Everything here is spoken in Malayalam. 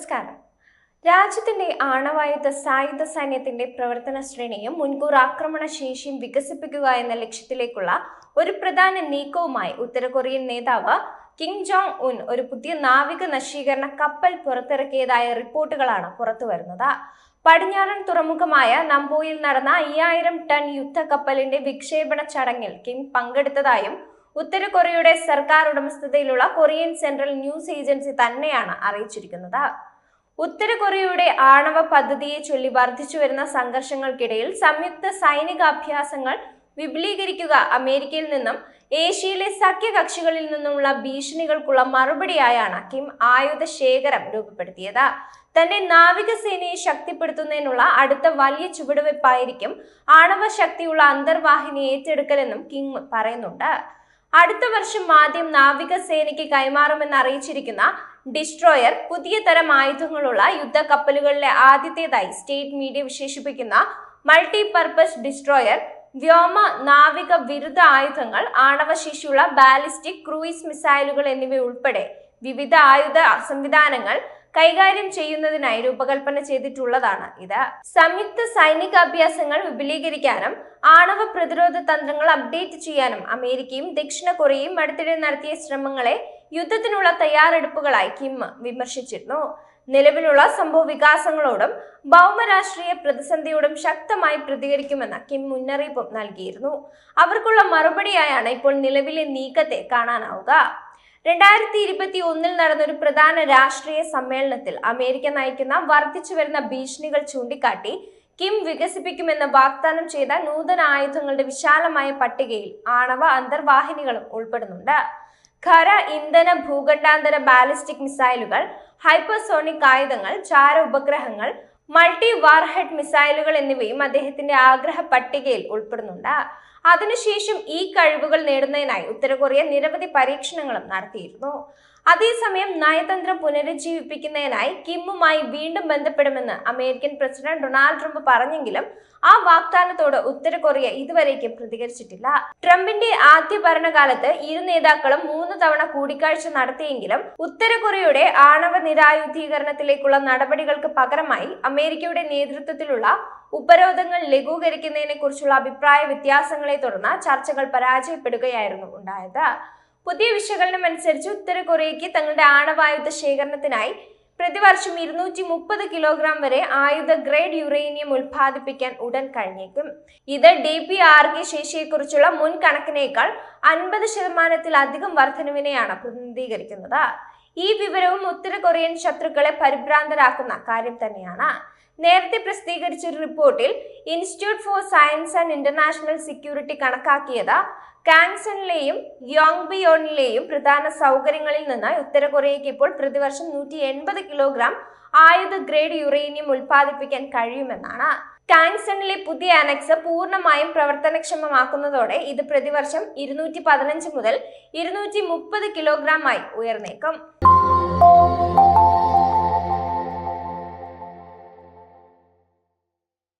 നമസ്കാരം. രാജ്യത്തിന്റെ ആണവായുധ സായുധ സൈന്യത്തിന്റെ പ്രവർത്തന ശ്രേണിയും മുൻകൂർ ആക്രമണ ശേഷിയും വികസിപ്പിക്കുക എന്ന ലക്ഷ്യത്തിലേക്കുള്ള ഒരു പ്രധാന നീക്കവുമായി ഉത്തര കൊറിയൻ നേതാവ് കിം ജോങ് ഉൻ ഒരു പുതിയ നാവിക നശീകരണ കപ്പൽ പുറത്തിറക്കിയതായ റിപ്പോർട്ടുകളാണ് പുറത്തുവരുന്നത് പടിഞ്ഞാറൻ തുറമുഖമായ നമ്പോയിൽ നടന്ന അയ്യായിരം ടൺ യുദ്ധ കപ്പലിന്റെ വിക്ഷേപണ ചടങ്ങിൽ കിം പങ്കെടുത്തതായും ഉത്തര കൊറിയയുടെ സർക്കാർ ഉടമസ്ഥതയിലുള്ള കൊറിയൻ സെൻട്രൽ ന്യൂസ് ഏജൻസി തന്നെയാണ് അറിയിച്ചിരിക്കുന്നത്. ഉത്തര കൊറിയയുടെ ആണവ പദ്ധതിയെ ചൊല്ലി വർദ്ധിച്ചു വരുന്ന സംഘർഷങ്ങൾക്കിടയിൽ സംയുക്ത സൈനികാഭ്യാസങ്ങൾ വിപുലീകരിക്കുക അമേരിക്കയിൽ നിന്നും ഏഷ്യയിലെ സഖ്യകക്ഷികളിൽ നിന്നുമുള്ള ഭീഷണികൾക്കുള്ള മറുപടിയായാണ് കിം ആയുധ ശേഖരം രൂപപ്പെടുത്തിയത്. തന്റെ നാവികസേനയെ ശക്തിപ്പെടുത്തുന്നതിനുള്ള അടുത്ത വലിയ ചുവടുവെപ്പായിരിക്കും ആണവ ശക്തിയുള്ള അന്തർവാഹിനി ഏറ്റെടുക്കലെന്നും കിം പറയുന്നുണ്ട്. അടുത്ത വർഷം ആദ്യം നാവികസേനയ്ക്ക് കൈമാറുമെന്ന് അറിയിച്ചിരിക്കുന്ന ഡിസ്ട്രോയർ പുതിയ തരം ആയുധങ്ങളുള്ള യുദ്ധക്കപ്പലുകളിലെ ആദ്യത്തേതായി സ്റ്റേറ്റ് മീഡിയ വിശേഷിപ്പിക്കുന്ന മൾട്ടി പർപ്പസ് ഡിസ്ട്രോയർ വ്യോമ നാവിക വിരുദ്ധ ആയുധങ്ങൾ ആണവശേഷിയുള്ള ബാലിസ്റ്റിക് ക്രൂയിസ് മിസൈലുകൾ എന്നിവ ഉൾപ്പെടെ വിവിധ ആയുധ സംവിധാനങ്ങൾ കൈകാര്യം ചെയ്യുന്നതിനായി രൂപകൽപ്പന ചെയ്തിട്ടുള്ളതാണ് ഇത്. സംയുക്ത സൈനിക അഭ്യാസങ്ങൾ വിപുലീകരിക്കാനും ആണവ പ്രതിരോധ തന്ത്രങ്ങൾ അപ്ഡേറ്റ് ചെയ്യാനും അമേരിക്കയും ദക്ഷിണ കൊറിയയും അടുത്തിടെ നടത്തിയ ശ്രമങ്ങളെ യുദ്ധത്തിനുള്ള തയ്യാറെടുപ്പുകളായി കിം വിമർശിച്ചിരുന്നു. നിലവിലുള്ള സംഭവ വികാസങ്ങളോടും ഭൗമരാഷ്ട്രീയ പ്രതിസന്ധിയോടും ശക്തമായി പ്രതികരിക്കുമെന്ന് കിം മുന്നറിയിപ്പും നൽകിയിരുന്നു. അവർക്കുള്ള മറുപടിയായാണ് ഇപ്പോൾ നിലവിലെ നീക്കത്തെ കാണാനാവുക. രണ്ടായിരത്തി ഇരുപത്തി ഒന്നിൽ നടന്ന ഒരു പ്രധാന രാഷ്ട്രീയ സമ്മേളനത്തിൽ അമേരിക്ക നയിക്കുന്ന വർദ്ധിച്ചു വരുന്ന ഭീഷണികൾ ചൂണ്ടിക്കാട്ടി കിം വികസിപ്പിക്കുമെന്ന് വാഗ്ദാനം ചെയ്ത നൂതന ആയുധങ്ങളുടെ വിശാലമായ പട്ടികയിൽ ആണവ അന്തർവാഹിനികളും ഉൾപ്പെടുന്നുണ്ട്. ഖര ഇന്ധന ഭൂഖണ്ഡാന്തര ബാലിസ്റ്റിക് മിസൈലുകൾ ഹൈപ്പർസോണിക് ആയുധങ്ങൾ ചാര ഉപഗ്രഹങ്ങൾ മൾട്ടി വാർഹെഡ് മിസൈലുകൾ എന്നിവയും അദ്ദേഹത്തിന്റെ ആഗ്രഹ പട്ടികയിൽ ഉൾപ്പെടുന്നുണ്ട്. അതിനുശേഷം ഈ കഴിവുകൾ നേടുന്നതിനായി ഉത്തര കൊറിയ നിരവധി പരീക്ഷണങ്ങളും നടത്തിയിരുന്നു. അതേസമയം നയതന്ത്രം പുനരുജ്ജീവിപ്പിക്കുന്നതിനായി കിമ്മുമായി വീണ്ടും ബന്ധപ്പെടുമെന്ന് അമേരിക്കൻ പ്രസിഡന്റ് ഡൊണാൾഡ് ട്രംപ് പറഞ്ഞെങ്കിലും ആ വാഗ്ദാനത്തോട് ഉത്തര കൊറിയ ഇതുവരേക്കും പ്രതികരിച്ചിട്ടില്ല. ട്രംപിന്റെ ആദ്യ ഭരണകാലത്ത് ഇരു നേതാക്കളും മൂന്ന് തവണ കൂടിക്കാഴ്ച നടത്തിയെങ്കിലും ഉത്തര കൊറിയയുടെ ആണവ നിരായുധീകരണത്തിലേക്കുള്ള നടപടികൾക്ക് പകരമായി അമേരിക്കയുടെ നേതൃത്വത്തിലുള്ള ഉപരോധങ്ങൾ ലഘൂകരിക്കുന്നതിനെ കുറിച്ചുള്ള അഭിപ്രായ വ്യത്യാസങ്ങളെ തുടർന്ന് ചർച്ചകൾ പരാജയപ്പെടുകയായിരുന്നു ഉണ്ടായത്. പുതിയ വിശകലനം അനുസരിച്ച് ഉത്തര കൊറിയയ്ക്ക് തങ്ങളുടെ ആണവായുധ ശേഖരണത്തിനായി പ്രതിവർഷം ഇരുന്നൂറ്റി മുപ്പത് കിലോഗ്രാം വരെ ആയുധ ഗ്രേഡ് യുറേനിയം ഉൽപ്പാദിപ്പിക്കാൻ ഉടൻ കഴിഞ്ഞേക്കും. ഇത് ഡി പി ആർ കെ ശേഷിയെക്കുറിച്ചുള്ള മുൻ കണക്കിനേക്കാൾ അൻപത് ശതമാനത്തിലധികം വർധനവിനെയാണ് പ്രതിനിധീകരിക്കുന്നത്. ഈ വിവരവും ഉത്തര കൊറിയൻ ശത്രുക്കളെ പരിഭ്രാന്തരാക്കുന്ന കാര്യം തന്നെയാണ്. നേരത്തെ പ്രസിദ്ധീകരിച്ച ഒരു റിപ്പോർട്ടിൽ Institute for Science and International Security കണക്കാക്കിയത് കാങ്സണിലെയും യോങ് ബിയോണിലെയും പ്രധാന സൗകര്യങ്ങളിൽ നിന്ന് ഉത്തര കൊറിയയ്ക്ക് ഇപ്പോൾ പ്രതിവർഷം നൂറ്റി എൺപത് കിലോഗ്രാം ആയുധ ഗ്രേഡ് യുറേനിയം ഉൽപ്പാദിപ്പിക്കാൻ കഴിയുമെന്നാണ്. ടാങ്സണിലെ പുതിയ അനക്സ് പൂർണമായും പ്രവർത്തനക്ഷമമാക്കുന്നതോടെ ഇത് പ്രതിവർഷം ഇരുന്നൂറ്റി പതിനഞ്ച് മുതൽ ഇരുന്നൂറ്റി മുപ്പത് കിലോഗ്രാം ആയി ഉയർന്നേക്കും.